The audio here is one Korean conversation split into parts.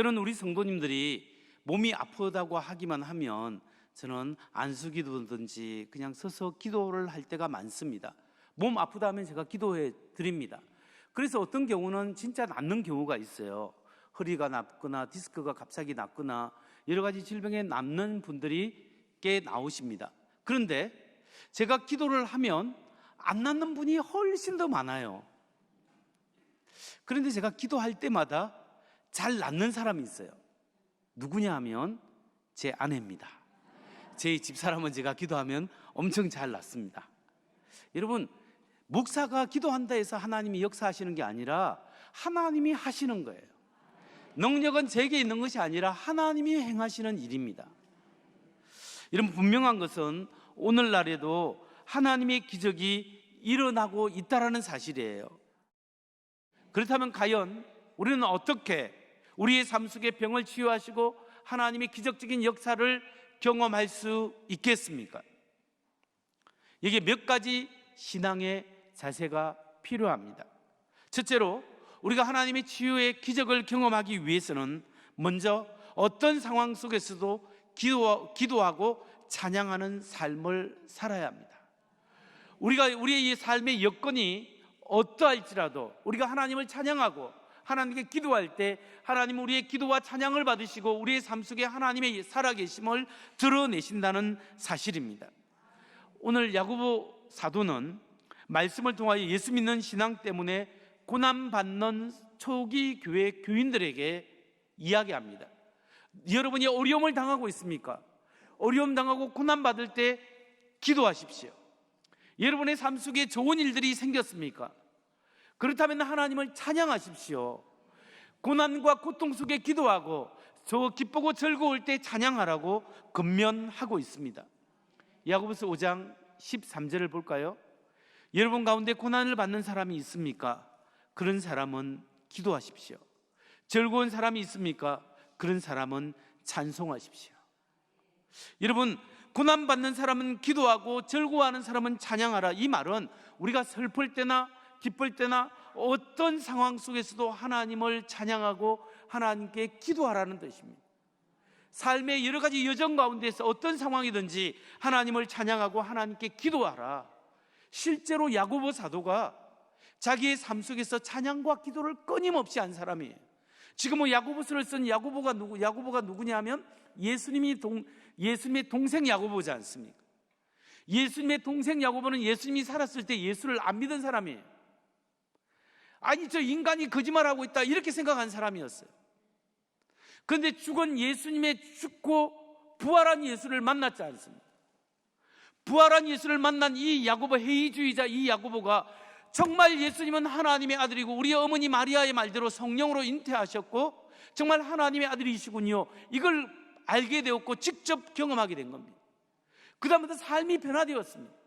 저는 우리 성도님들이 몸이 아프다고 하기만 하면 저는 안수 기도든지 그냥 서서 기도를 할 때가 많습니다. 몸 아프다 하면 제가 기도해 드립니다. 그래서 어떤 경우는 진짜 낫는 경우가 있어요. 허리가 낫거나 디스크가 갑자기 낫거나 여러 가지 질병에 남는 분들이 꽤 나오십니다. 그런데 제가 기도를 하면 안 낫는 분이 훨씬 더 많아요. 그런데 제가 기도할 때마다 잘 낫는 사람이 있어요. 누구냐 하면 제 아내입니다. 제 집사람은 제가 기도하면 엄청 잘 낫습니다. 여러분, 목사가 기도한다 해서 하나님이 역사하시는 게 아니라 하나님이 하시는 거예요. 능력은 제게 있는 것이 아니라 하나님이 행하시는 일입니다. 여러분, 분명한 것은 오늘날에도 하나님의 기적이 일어나고 있다라는 사실이에요. 그렇다면 과연 우리는 어떻게 우리의 삶 속에 병을 치유하시고 하나님의 기적적인 역사를 경험할 수 있겠습니까? 이게 몇 가지 신앙의 자세가 필요합니다. 첫째로 우리가 하나님의 치유의 기적을 경험하기 위해서는 먼저 어떤 상황 속에서도 기도, 기도하고 찬양하는 삶을 살아야 합니다. 우리가 우리의 이 삶의 여건이 어떠할지라도 우리가 하나님을 찬양하고 하나님께 기도할 때 하나님 우리의 기도와 찬양을 받으시고 우리의 삶 속에 하나님의 살아계심을 드러내신다는 사실입니다. 오늘 야고보 사도는 말씀을 통하여 예수 믿는 신앙 때문에 고난 받는 초기 교회 교인들에게 이야기합니다. 여러분이 어려움을 당하고 있습니까? 어려움 당하고 고난 받을 때 기도하십시오. 여러분의 삶 속에 좋은 일들이 생겼습니까? 그렇다면 하나님을 찬양하십시오. 고난과 고통 속에 기도하고 저 기쁘고 즐거울 때 찬양하라고 건면하고 있습니다. 야고보서 5장 13절을 볼까요? 여러분 가운데 고난을 받는 사람이 있습니까? 그런 사람은 기도하십시오. 즐거운 사람이 있습니까? 그런 사람은 찬송하십시오. 여러분 고난 받는 사람은 기도하고 즐거워하는 사람은 찬양하라. 이 말은 우리가 슬플 때나 기쁠 때나 어떤 상황 속에서도 하나님을 찬양하고 하나님께 기도하라는 뜻입니다. 삶의 여러 가지 여정 가운데서 어떤 상황이든지 하나님을 찬양하고 하나님께 기도하라. 실제로 야고보 사도가 자기의 삶 속에서 찬양과 기도를 끊임없이 한 사람이에요. 지금 뭐 야고보서를 쓴 야고보가 누구 야고보가 누구냐면 예수님이 동 예수님의 동생 야고보지 않습니까? 예수님의 동생 야고보는 예수님이 살았을 때 예수를 안 믿은 사람이에요. 아니 저 인간이 거짓말하고 있다 이렇게 생각한 사람이었어요. 그런데 죽은 예수님의 죽고 부활한 예수를 만났지 않습니까? 부활한 예수를 만난 이 야고보 회의주의자 이 야고보가 정말 예수님은 하나님의 아들이고 우리 어머니 마리아의 말대로 성령으로 잉태하셨고 정말 하나님의 아들이시군요. 이걸 알게 되었고 직접 경험하게 된 겁니다. 그다음부터 삶이 변화되었습니다.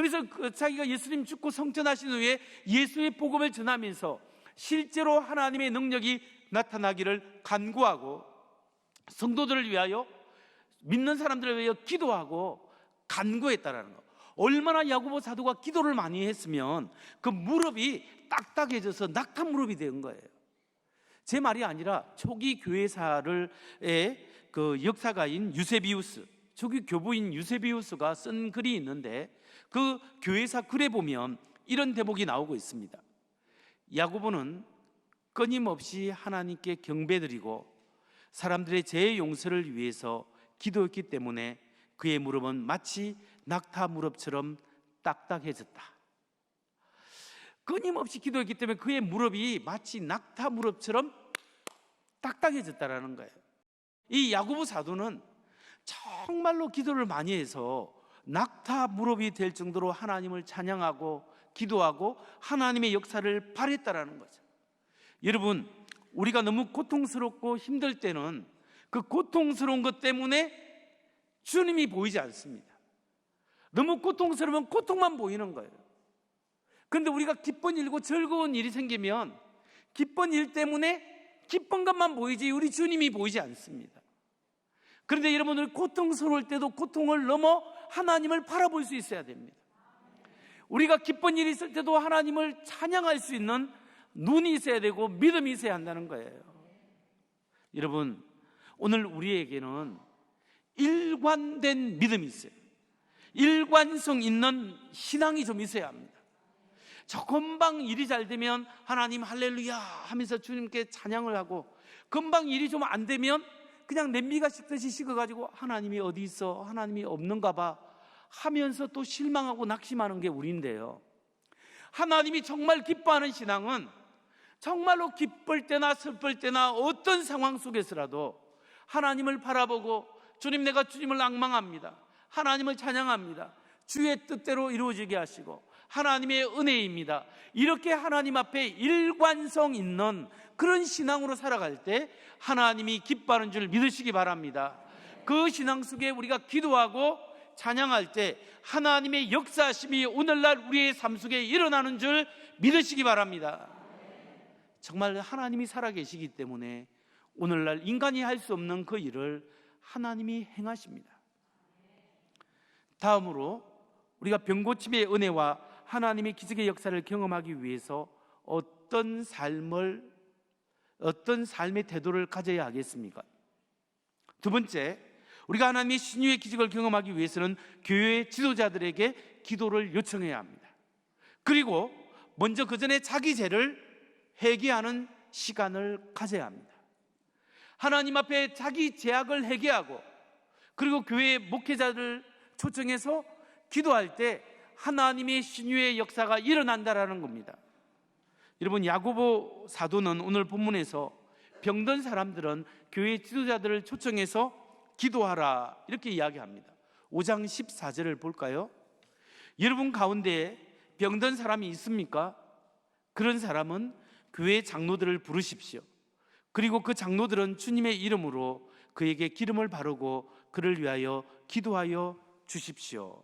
그래서 그 자기가 예수님 죽고 성전하신 후에 예수의 복음을 전하면서 실제로 하나님의 능력이 나타나기를 간구하고 성도들을 위하여 믿는 사람들을 위하여 기도하고 간구했다라는 거. 얼마나 야고보 사도가 기도를 많이 했으면 그 무릎이 딱딱해져서 낙타 무릎이 된 거예요. 제 말이 아니라 초기 교회사를 그 역사가인 유세비우스, 초기 교부인 유세비우스가 쓴 글이 있는데 그 교회사 글에 보면 이런 대목이 나오고 있습니다. 야고보는 끊임없이 하나님께 경배드리고 사람들의 죄의 용서를 위해서 기도했기 때문에 그의 무릎은 마치 낙타 무릎처럼 딱딱해졌다. 끊임없이 기도했기 때문에 그의 무릎이 마치 낙타 무릎처럼 딱딱해졌다라는 거예요. 이 야고보 사도는 정말로 기도를 많이 해서 낙타 무릎이 될 정도로 하나님을 찬양하고 기도하고 하나님의 역사를 발했다라는 거죠. 여러분, 우리가 너무 고통스럽고 힘들 때는 그 고통스러운 것 때문에 주님이 보이지 않습니다. 너무 고통스러우면 고통만 보이는 거예요. 그런데 우리가 기쁜 일고 즐거운 일이 생기면 기쁜 일 때문에 기쁜 것만 보이지 우리 주님이 보이지 않습니다. 그런데 여러분들 고통스러울 때도 고통을 넘어 하나님을 바라볼 수 있어야 됩니다. 우리가 기쁜 일이 있을 때도 하나님을 찬양할 수 있는 눈이 있어야 되고 믿음이 있어야 한다는 거예요. 여러분, 오늘 우리에게는 일관된 믿음이 있어요. 일관성 있는 신앙이 좀 있어야 합니다. 저 금방 일이 잘 되면 하나님 할렐루야 하면서 주님께 찬양을 하고 금방 일이 좀 안 되면 그냥 냄비가 식듯이 식어가지고 하나님이 어디 있어? 하나님이 없는가 봐 하면서 또 실망하고 낙심하는 게 우리인데요. 하나님이 정말 기뻐하는 신앙은 정말로 기쁠 때나 슬플 때나 어떤 상황 속에서라도 하나님을 바라보고 주님 내가 주님을 앙망합니다. 하나님을 찬양합니다. 주의 뜻대로 이루어지게 하시고 하나님의 은혜입니다. 이렇게 하나님 앞에 일관성 있는 그런 신앙으로 살아갈 때 하나님이 기뻐하는 줄 믿으시기 바랍니다. 그 신앙 속에 우리가 기도하고 찬양할 때 하나님의 역사심이 오늘날 우리의 삶 속에 일어나는 줄 믿으시기 바랍니다. 정말 하나님이 살아계시기 때문에 오늘날 인간이 할 수 없는 그 일을 하나님이 행하십니다. 다음으로 우리가 병고침의 은혜와 하나님의 기적의 역사를 경험하기 위해서 어떤 삶을 어떤 삶의 태도를 가져야 하겠습니까? 두 번째, 우리가 하나님의 신유의 기적을 경험하기 위해서는 교회 지도자들에게 기도를 요청해야 합니다. 그리고 먼저 그 전에 자기 죄를 회개하는 시간을 가져야 합니다. 하나님 앞에 자기 죄악을 회개하고 그리고 교회 목회자를 초청해서 기도할 때 하나님의 신유의 역사가 일어난다라는 겁니다. 여러분 야고보 사도는 오늘 본문에서 병든 사람들은 교회 지도자들을 초청해서 기도하라 이렇게 이야기합니다. 5장 14절을 볼까요? 여러분 가운데 병든 사람이 있습니까? 그런 사람은 교회 장로들을 부르십시오. 그리고 그 장로들은 주님의 이름으로 그에게 기름을 바르고 그를 위하여 기도하여 주십시오.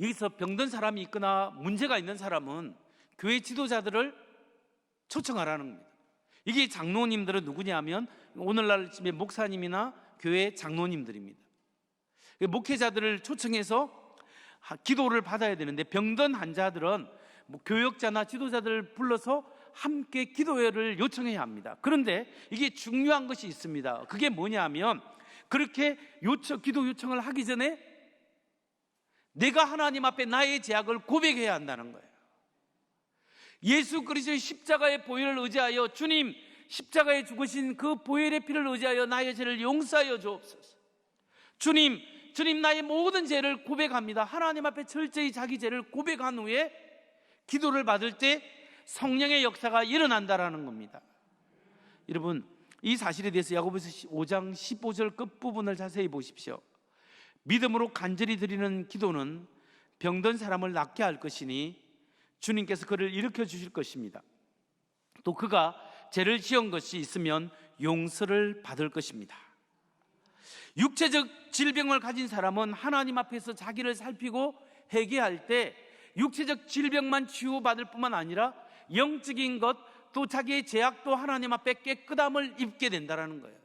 여기서 병든 사람이 있거나 문제가 있는 사람은 교회 지도자들을 초청하라는 겁니다. 이게 장로님들은 누구냐면 오늘날 집에 목사님이나 교회 장로님들입니다. 목회자들을 초청해서 기도를 받아야 되는데 병든 환자들은 뭐 교역자나 지도자들을 불러서 함께 기도회를 요청해야 합니다. 그런데 이게 중요한 것이 있습니다. 그게 뭐냐면 그렇게 요청, 기도 요청을 하기 전에 내가 하나님 앞에 나의 죄악을 고백해야 한다는 거예요. 예수 그리스도의 십자가의 보혈을 의지하여 주님 십자가에 죽으신 그 보혈의 피를 의지하여 나의 죄를 용서하여 주옵소서. 주님, 주님 나의 모든 죄를 고백합니다. 하나님 앞에 철저히 자기 죄를 고백한 후에 기도를 받을 때 성령의 역사가 일어난다라는 겁니다. 여러분, 이 사실에 대해서 야고보서 5장 15절 끝부분을 자세히 보십시오. 믿음으로 간절히 드리는 기도는 병든 사람을 낫게 할 것이니 주님께서 그를 일으켜 주실 것입니다. 또 그가 죄를 지은 것이 있으면 용서를 받을 것입니다. 육체적 질병을 가진 사람은 하나님 앞에서 자기를 살피고 회개할 때 육체적 질병만 치유받을 뿐만 아니라 영적인 것 또 자기의 죄악도 하나님 앞에 깨끗함을 입게 된다는 거예요.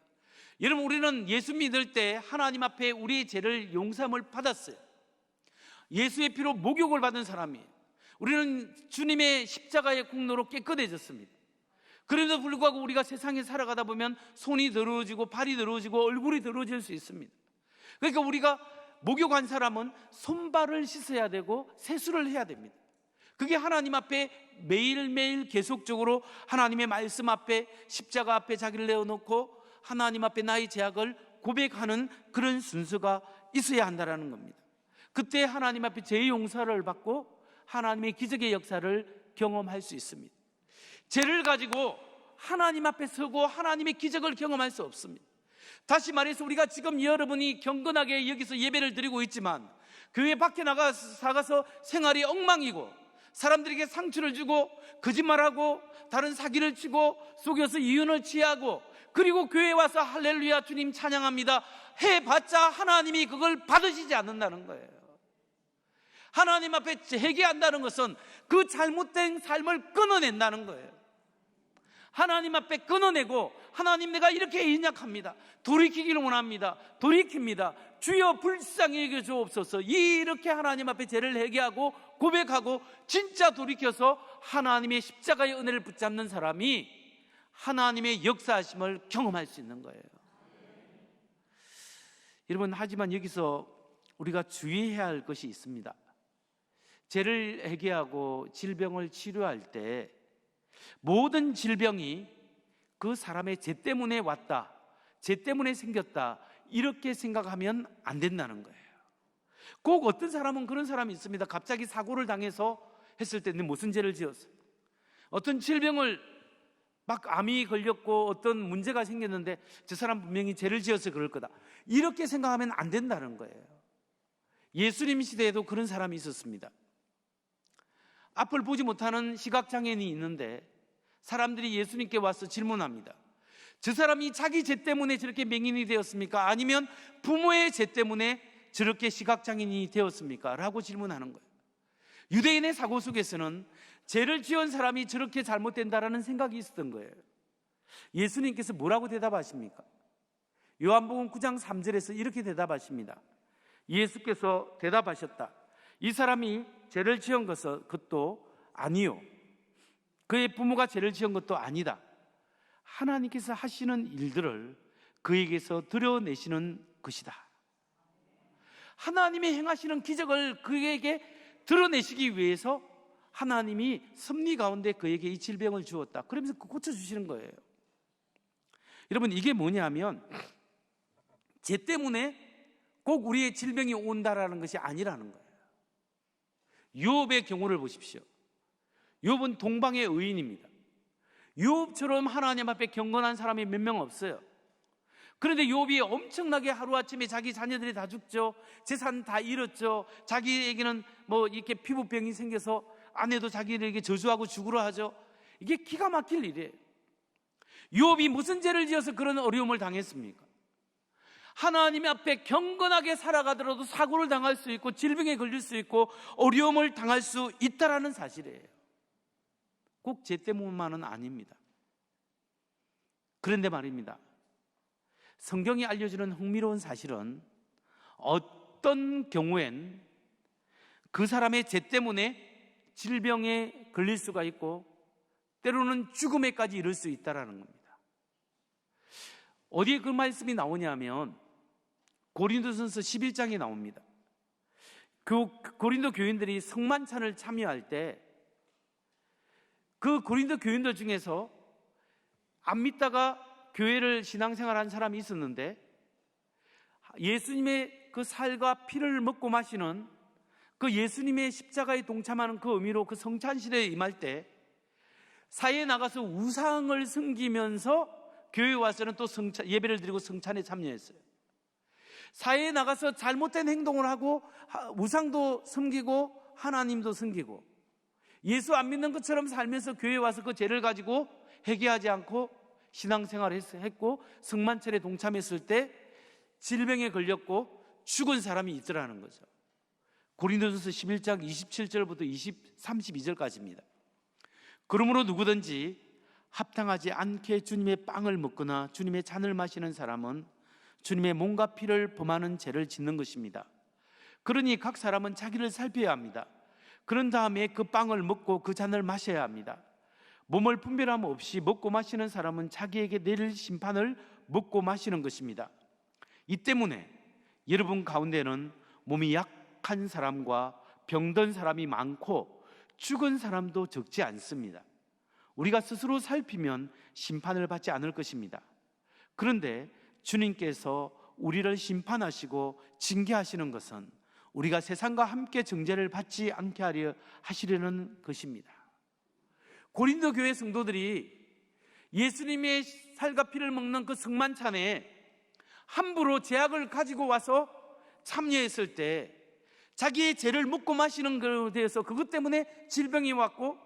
여러분 우리는 예수 믿을 때 하나님 앞에 우리의 죄를 용서함을 받았어요. 예수의 피로 목욕을 받은 사람이에요. 우리는 주님의 십자가의 공로로 깨끗해졌습니다. 그럼에도 불구하고 우리가 세상에 살아가다 보면 손이 더러워지고 발이 더러워지고 얼굴이 더러워질 수 있습니다. 그러니까 우리가 목욕한 사람은 손발을 씻어야 되고 세수를 해야 됩니다. 그게 하나님 앞에 매일매일 계속적으로 하나님의 말씀 앞에 십자가 앞에 자기를 내어놓고 하나님 앞에 나의 죄악을 고백하는 그런 순서가 있어야 한다라는 겁니다. 그때 하나님 앞에 죄 용서를 받고 하나님의 기적의 역사를 경험할 수 있습니다. 죄를 가지고 하나님 앞에 서고 하나님의 기적을 경험할 수 없습니다. 다시 말해서 우리가 지금 여러분이 경건하게 여기서 예배를 드리고 있지만 교회 밖에 나가 사가서 생활이 엉망이고 사람들에게 상처를 주고 거짓말하고 다른 사기를 치고 속여서 이윤을 취하고 그리고 교회에 와서 할렐루야 주님 찬양합니다 해봤자 하나님이 그걸 받으시지 않는다는 거예요. 하나님 앞에 회개한다는 것은 그 잘못된 삶을 끊어낸다는 거예요. 하나님 앞에 끊어내고 하나님 내가 이렇게 인약합니다. 돌이키기를 원합니다. 돌이킵니다. 주여 불쌍히 여겨 주옵소서. 이렇게 하나님 앞에 죄를 회개하고 고백하고 진짜 돌이켜서 하나님의 십자가의 은혜를 붙잡는 사람이 하나님의 역사하심을 경험할 수 있는 거예요. 여러분, 하지만 여기서 우리가 주의해야 할 것이 있습니다. 죄를 해결하고 질병을 치료할 때 모든 질병이 그 사람의 죄 때문에 왔다, 죄 때문에 생겼다, 이렇게 생각하면 안 된다는 거예요. 꼭 어떤 사람은 그런 사람이 있습니다. 갑자기 사고를 당해서 했을 때는 무슨 죄를 지었어? 어떤 질병을 막 암이 걸렸고 어떤 문제가 생겼는데 저 사람 분명히 죄를 지어서 그럴 거다. 이렇게 생각하면 안 된다는 거예요. 예수님 시대에도 그런 사람이 있었습니다. 앞을 보지 못하는 시각장애인이 있는데 사람들이 예수님께 와서 질문합니다. 저 사람이 자기 죄 때문에 저렇게 맹인이 되었습니까? 아니면 부모의 죄 때문에 저렇게 시각장애인이 되었습니까? 라고 질문하는 거예요. 유대인의 사고 속에서는 죄를 지은 사람이 저렇게 잘못된다라는 생각이 있었던 거예요. 예수님께서 뭐라고 대답하십니까? 요한복음 9장 3절에서 이렇게 대답하십니다. 예수께서 대답하셨다. 이 사람이 죄를 지은 것은 그것도 아니요. 그의 부모가 죄를 지은 것도 아니다. 하나님께서 하시는 일들을 그에게서 드러내시는 것이다. 하나님이 행하시는 기적을 그에게 드러내시기 위해서 하나님이 섭리 가운데 그에게 이 질병을 주었다. 그러면서 고쳐주시는 거예요. 여러분, 이게 뭐냐면, 죄 때문에 꼭 우리의 질병이 온다라는 것이 아니라는 거예요. 유업의 경우를 보십시오. 유업은 동방의 의인입니다. 유업처럼 하나님 앞에 경건한 사람이 몇 명 없어요. 그런데 욥이 엄청나게 하루아침에 자기 자녀들이 다 죽죠. 재산 다 잃었죠. 자기에게는 뭐 이렇게 피부병이 생겨서 아내도 자기에게 저주하고 죽으러 하죠. 이게 기가 막힐 일이에요. 욥이 무슨 죄를 지어서 그런 어려움을 당했습니까? 하나님 앞에 경건하게 살아가더라도 사고를 당할 수 있고 질병에 걸릴 수 있고 어려움을 당할 수 있다라는 사실이에요. 꼭죄 때문만은 아닙니다. 그런데 말입니다. 성경이 알려주는 흥미로운 사실은 어떤 경우엔 그 사람의 죄 때문에 질병에 걸릴 수가 있고 때로는 죽음에까지 이를 수 있다라는 겁니다. 어디에 그 말씀이 나오냐면 고린도전서 11장에 나옵니다. 그 고린도 교인들이 성만찬을 참여할 때 그 고린도 교인들 중에서 안 믿다가 교회를 신앙생활한 사람이 있었는데 예수님의 그 살과 피를 먹고 마시는 그 예수님의 십자가에 동참하는 그 의미로 그 성찬실에 임할 때 사회에 나가서 우상을 섬기면서 교회에 와서는 또 성찬, 예배를 드리고 성찬에 참여했어요. 사회에 나가서 잘못된 행동을 하고 우상도 섬기고 하나님도 섬기고 예수 안 믿는 것처럼 살면서 교회에 와서 그 죄를 가지고 회개하지 않고 신앙생활을 했고 성만철에 동참했을 때 질병에 걸렸고 죽은 사람이 있더라는 거죠. 고린도전서 11장 27절부터 20, 32절까지입니다. 그러므로 누구든지 합당하지 않게 주님의 빵을 먹거나 주님의 잔을 마시는 사람은 주님의 몸과 피를 범하는 죄를 짓는 것입니다. 그러니 각 사람은 자기를 살펴야 합니다. 그런 다음에 그 빵을 먹고 그 잔을 마셔야 합니다. 몸을 분별함 없이 먹고 마시는 사람은 자기에게 내릴 심판을 먹고 마시는 것입니다. 이 때문에 여러분 가운데는 몸이 약한 사람과 병든 사람이 많고 죽은 사람도 적지 않습니다. 우리가 스스로 살피면 심판을 받지 않을 것입니다. 그런데 주님께서 우리를 심판하시고 징계하시는 것은 우리가 세상과 함께 정죄를 받지 않게 하려 하시려는 것입니다. 고린도 교회 성도들이 예수님의 살과 피를 먹는 그 성만찬에 함부로 제약을 가지고 와서 참여했을 때 자기의 죄를 묻고 마시는 것에 대해서 그것 때문에 질병이 왔고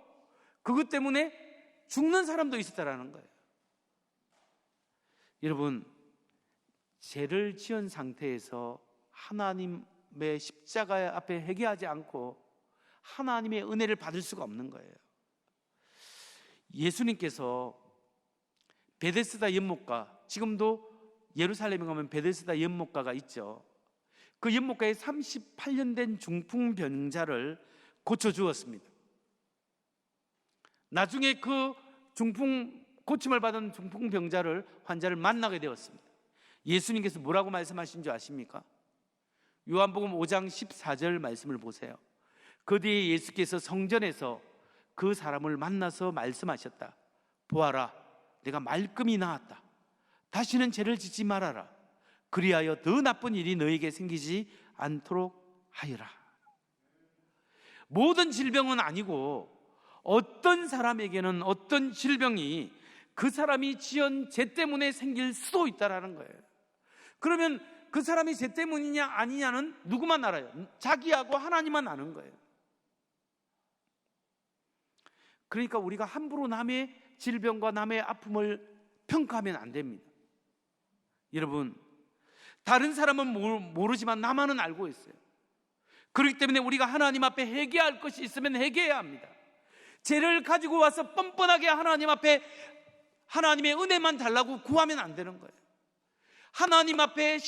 그것 때문에 죽는 사람도 있었다라는 거예요. 여러분, 죄를 지은 상태에서 하나님의 십자가 앞에 회개하지 않고 하나님의 은혜를 받을 수가 없는 거예요. 예수님께서 베데스다 연못가 지금도 예루살렘에 가면 베데스다 연못가가 있죠. 그 연못가에 38년 된 중풍 병자를 고쳐 주었습니다. 나중에 그 중풍 고침을 받은 중풍 병자를 환자를 만나게 되었습니다. 예수님께서 뭐라고 말씀하신 줄 아십니까? 요한복음 5장 14절 말씀을 보세요. 그 뒤에 예수께서 성전에서 그 사람을 만나서 말씀하셨다. 보아라, 내가 말끔히 나았다. 다시는 죄를 짓지 말아라. 그리하여 더 나쁜 일이 너에게 생기지 않도록 하여라. 모든 질병은 아니고 어떤 사람에게는 어떤 질병이 그 사람이 지은 죄 때문에 생길 수도 있다라는 거예요. 그러면 그 사람이 죄 때문이냐 아니냐는 누구만 알아요? 자기하고 하나님만 아는 거예요. 그러니까 우리가 함부로 남의 질병과 남의 아픔을 평가하면 안 됩니다. 여러분, 다른 사람은 모르- 모르지만 나만은 알고 있어요. 그렇기 때문에 우리가 하나님 앞에 회개할 것이 있으면 회개해야 합니다. 죄를 가지고 와서 뻔뻔하게 하나님 앞에 하나님의 은혜만 달라고 구하면 안 되는 거예요. 하나님 앞에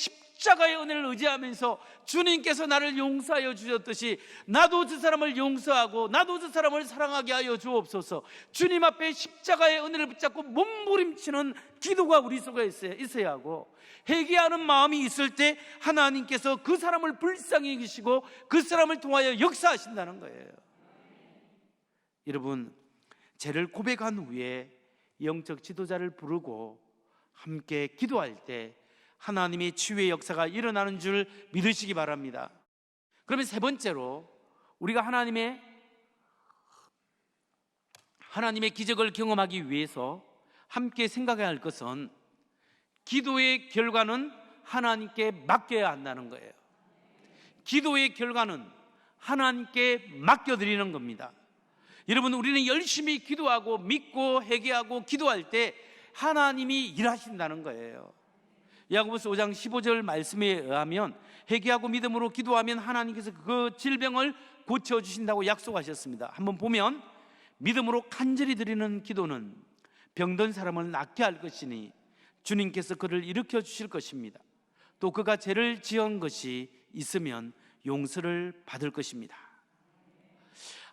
가의 은혜를 의지하면서 주님께서 나를 용서하여 주셨듯이 나도 저 사람을 용서하고 나도 저 사람을 사랑하게 하여 주옵소서. 주님 앞에 십자가의 은혜를 붙잡고 몸부림치는 기도가 우리 속에 있어야, 있어야 하고 회개하는 마음이 있을 때 하나님께서 그 사람을 불쌍히 여기시고 그 사람을 통하여 역사하신다는 거예요. 여러분, 죄를 고백한 후에 영적 지도자를 부르고 함께 기도할 때 하나님의 치유의 역사가 일어나는 줄 믿으시기 바랍니다. 그러면 세 번째로 우리가 하나님의 하나님의 기적을 경험하기 위해서 함께 생각해야 할 것은 기도의 결과는 하나님께 맡겨야 한다는 거예요. 기도의 결과는 하나님께 맡겨드리는 겁니다. 여러분, 우리는 열심히 기도하고 믿고 회개하고 기도할 때 하나님이 일하신다는 거예요. 야고보서 5장 15절 말씀에 의하면 회개하고 믿음으로 기도하면 하나님께서 그 질병을 고쳐 주신다고 약속하셨습니다. 한번 보면 믿음으로 간절히 드리는 기도는 병든 사람을 낫게 할 것이니 주님께서 그를 일으켜 주실 것입니다. 또 그가 죄를 지은 것이 있으면 용서를 받을 것입니다.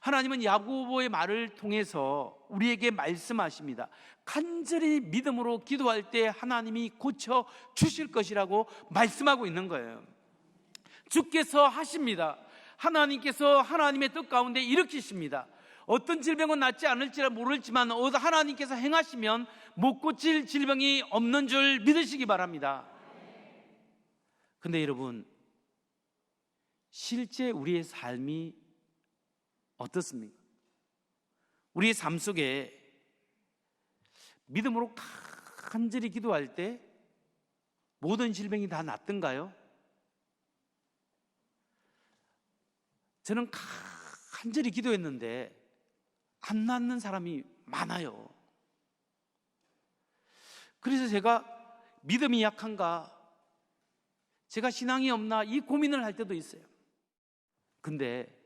하나님은 야고보의 말을 통해서 우리에게 말씀하십니다. 간절히 믿음으로 기도할 때 하나님이 고쳐 주실 것이라고 말씀하고 있는 거예요. 주께서 하십니다. 하나님께서 하나님의 뜻 가운데 일으키십니다. 어떤 질병은 낫지 않을지라 모르지만 하나님께서 행하시면 못 고칠 질병이 없는 줄 믿으시기 바랍니다. 근데 여러분, 실제 우리의 삶이 어떻습니까? 우리의 삶 속에 믿음으로 간절히 기도할 때 모든 질병이 다 낫던가요? 저는 간절히 기도했는데 안 낫는 사람이 많아요. 그래서 제가 믿음이 약한가? 제가 신앙이 없나? 이 고민을 할 때도 있어요. 근데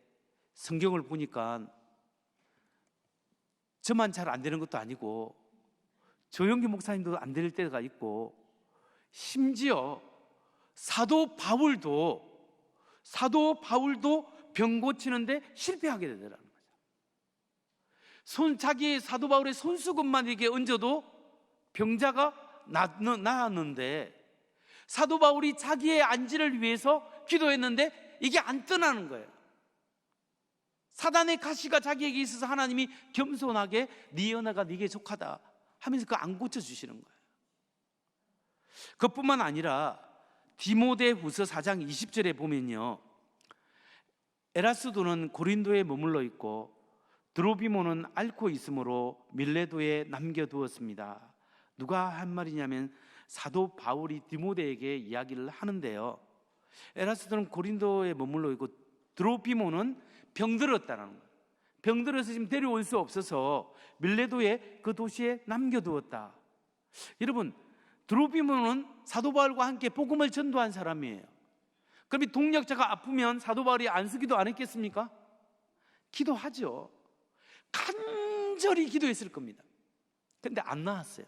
성경을 보니까 저만 잘 안 되는 것도 아니고 조영기 목사님도 안 될 때가 있고 심지어 사도 바울도 사도 바울도 병 고치는데 실패하게 되더라는 거죠. 손 자기 사도 바울의 손수건만에게 얹어도 병자가 나았는데 사도 바울이 자기의 안지를 위해서 기도했는데 이게 안 떠나는 거예요. 사단의 가시가 자기에게 있어서 하나님이 겸손하게 네 연하가 네게 족하다 하면서 그 안 고쳐 주시는 거예요. 그뿐만 아니라 디모데 후서 4장 20절에 보면요. 에라스도는 고린도에 머물러 있고 드로비모는 앓고 있으므로 밀레도에 남겨두었습니다. 누가 한 말이냐면 사도 바울이 디모데에게 이야기를 하는데요. 에라스도는 고린도에 머물러 있고 드로비모는 병들었다는 거예요. 병들어서 지금 데려올 수 없어서 밀레도에 그 도시에 남겨두었다. 여러분, 드로비모는 사도 바울과 함께 복음을 전도한 사람이에요. 그럼 이 동력자가 아프면 사도 바울이 안쓰기도 안 했겠습니까? 기도하죠. 간절히 기도했을 겁니다. 근데 안 나왔어요.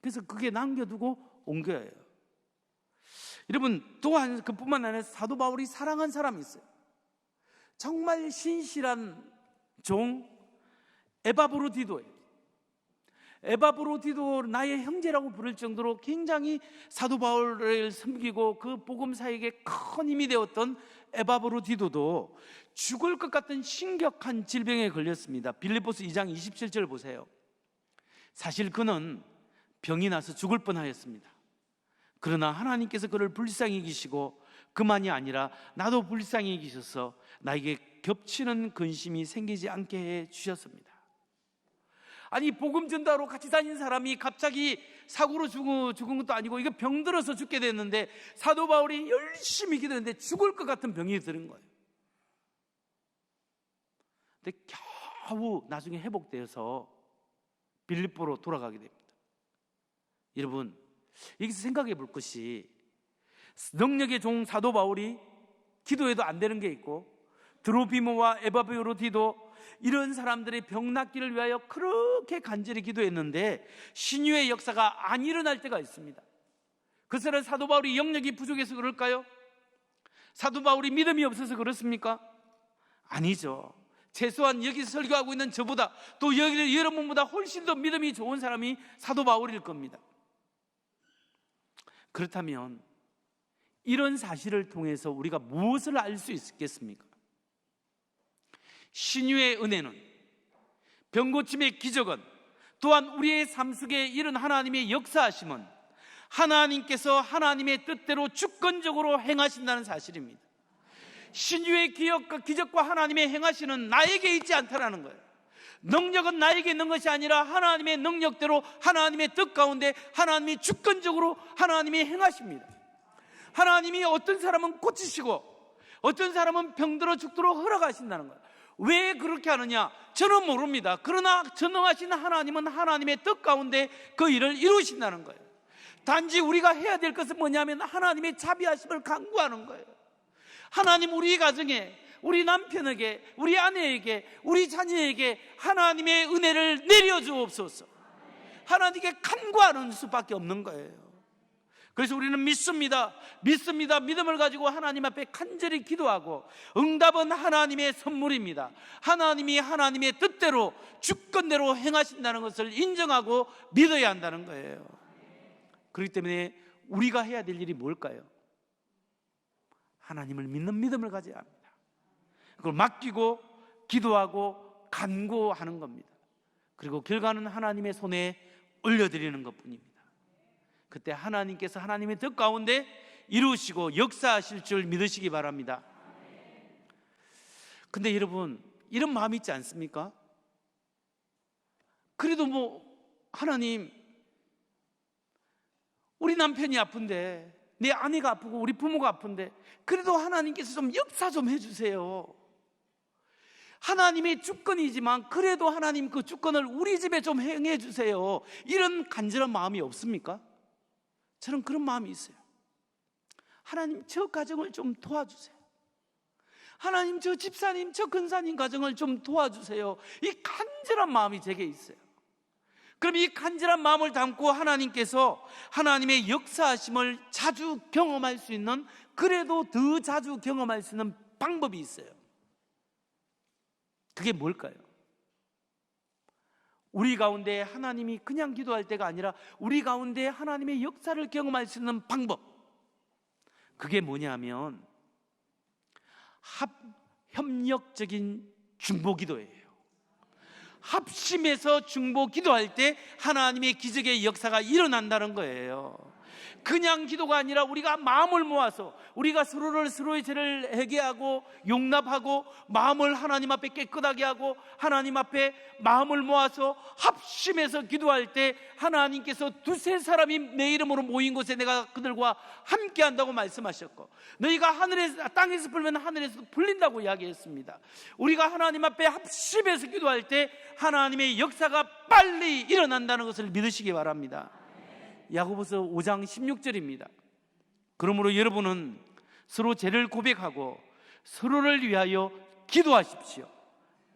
그래서 그게 남겨두고 온 거예요. 여러분, 또한 그뿐만 아니라 사도 바울이 사랑한 사람이 있어요. 정말 신실한 종 에바브로디도예요. 에바브로디도 나의 형제라고 부를 정도로 굉장히 사도 바울을 섬기고 그 복음 사역에 큰 힘이 되었던 에바브로디도도 죽을 것 같은 심각한 질병에 걸렸습니다. 빌립보스 2장 27절 보세요. 사실 그는 병이 나서 죽을 뻔하였습니다. 그러나 하나님께서 그를 불쌍히 여기시고 그만이 아니라 나도 불쌍히 여기셔서 나에게 겹치는 근심이 생기지 않게 해 주셨습니다. 아니 복음 전도하러 같이 다닌 사람이 갑자기 사고로 죽은, 죽은 것도 아니고 이거 병 들어서 죽게 됐는데 사도 바울이 열심히 기도했는데 죽을 것 같은 병이 드는 거예요. 근데 겨우 나중에 회복되어서 빌립보로 돌아가게 됩니다. 여러분 여기서 생각해 볼 것이 능력의 종 사도 바울이 기도해도 안 되는 게 있고 드로비모와 에바베로디도 이런 사람들의 병 낫기를 위하여 그렇게 간절히 기도했는데 신유의 역사가 안 일어날 때가 있습니다. 그것은 사도 바울이 영역이 부족해서 그럴까요? 사도 바울이 믿음이 없어서 그렇습니까? 아니죠. 최소한 여기서 설교하고 있는 저보다 또 여기 여러분보다 훨씬 더 믿음이 좋은 사람이 사도 바울일 겁니다. 그렇다면 이런 사실을 통해서 우리가 무엇을 알 수 있겠습니까? 신유의 은혜는 병고침의 기적은 또한 우리의 삶 속에 이런 하나님의 역사하심은 하나님께서 하나님의 뜻대로 주권적으로 행하신다는 사실입니다. 신유의 기억과 기적과 하나님의 행하시는 나에게 있지 않다라는 거예요. 능력은 나에게 있는 것이 아니라 하나님의 능력대로 하나님의 뜻 가운데 하나님이 주권적으로 하나님이 행하십니다. 하나님이 어떤 사람은 고치시고 어떤 사람은 병들어 죽도록 허락하신다는 거예요. 왜 그렇게 하느냐? 저는 모릅니다. 그러나 전능하신 하나님은 하나님의 뜻 가운데 그 일을 이루신다는 거예요. 단지 우리가 해야 될 것은 뭐냐면 하나님의 자비하심을 강구하는 거예요. 하나님 우리 가정에 우리 남편에게 우리 아내에게 우리 자녀에게 하나님의 은혜를 내려 주옵소서. 하나님께 간구하는 수밖에 없는 거예요. 그래서 우리는 믿습니다. 믿습니다. 믿음을 가지고 하나님 앞에 간절히 기도하고 응답은 하나님의 선물입니다. 하나님이 하나님의 뜻대로 주권대로 행하신다는 것을 인정하고 믿어야 한다는 거예요. 그렇기 때문에 우리가 해야 될 일이 뭘까요? 하나님을 믿는 믿음을 가져야 합니다. 그걸 맡기고 기도하고 간구하는 겁니다. 그리고 결과는 하나님의 손에 올려드리는 것 뿐입니다. 그때 하나님께서 하나님의 뜻 가운데 이루시고 역사하실 줄 믿으시기 바랍니다. 근데 여러분, 이런 마음이 있지 않습니까? 그래도 뭐, 하나님, 우리 남편이 아픈데, 내 아내가 아프고, 우리 부모가 아픈데, 그래도 하나님께서 좀 역사 좀 해주세요. 하나님의 주권이지만, 그래도 하나님 그 주권을 우리 집에 좀 행해 주세요. 이런 간절한 마음이 없습니까? 저는 그런 마음이 있어요. 하나님 저 가정을 좀 도와주세요. 하나님 저 집사님 저 근사님 가정을 좀 도와주세요. 이 간절한 마음이 제게 있어요. 그럼 이 간절한 마음을 담고 하나님께서 하나님의 역사하심을 자주 경험할 수 있는 그래도 더 자주 경험할 수 있는 방법이 있어요. 그게 뭘까요? 우리 가운데 하나님이 그냥 기도할 때가 아니라 우리 가운데 하나님의 역사를 경험할 수 있는 방법. 그게 뭐냐면 합 협력적인 중보 기도예요. 합심해서 중보 기도할 때 하나님의 기적의 역사가 일어난다는 거예요. 그냥 기도가 아니라 우리가 마음을 모아서 우리가 서로를 서로의 죄를 회개하고 용납하고 마음을 하나님 앞에 깨끗하게 하고 하나님 앞에 마음을 모아서 합심해서 기도할 때 하나님께서 두세 사람이 내 이름으로 모인 곳에 내가 그들과 함께 한다고 말씀하셨고 너희가 하늘에서 땅에서 불면 하늘에서 불린다고 이야기했습니다. 우리가 하나님 앞에 합심해서 기도할 때 하나님의 역사가 빨리 일어난다는 것을 믿으시기 바랍니다. 야고보서 5장 16절입니다. 그러므로 여러분은 서로 죄를 고백하고 서로를 위하여 기도하십시오.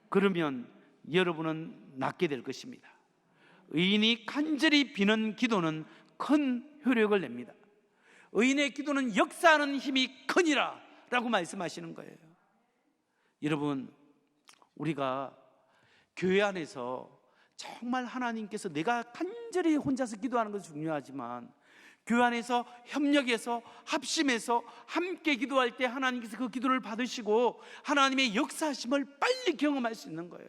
그러면 여러분은 낫게 될 것입니다. 의인이 간절히 비는 기도는 큰 효력을 냅니다. 의인의 기도는 역사하는 힘이 크니라 라고 말씀하시는 거예요. 여러분, 우리가 교회 안에서 정말 하나님께서 내가 간절히 혼자서 기도하는 것도 중요하지만 교회 안에서 협력해서 합심해서 함께 기도할 때 하나님께서 그 기도를 받으시고 하나님의 역사하심을 빨리 경험할 수 있는 거예요.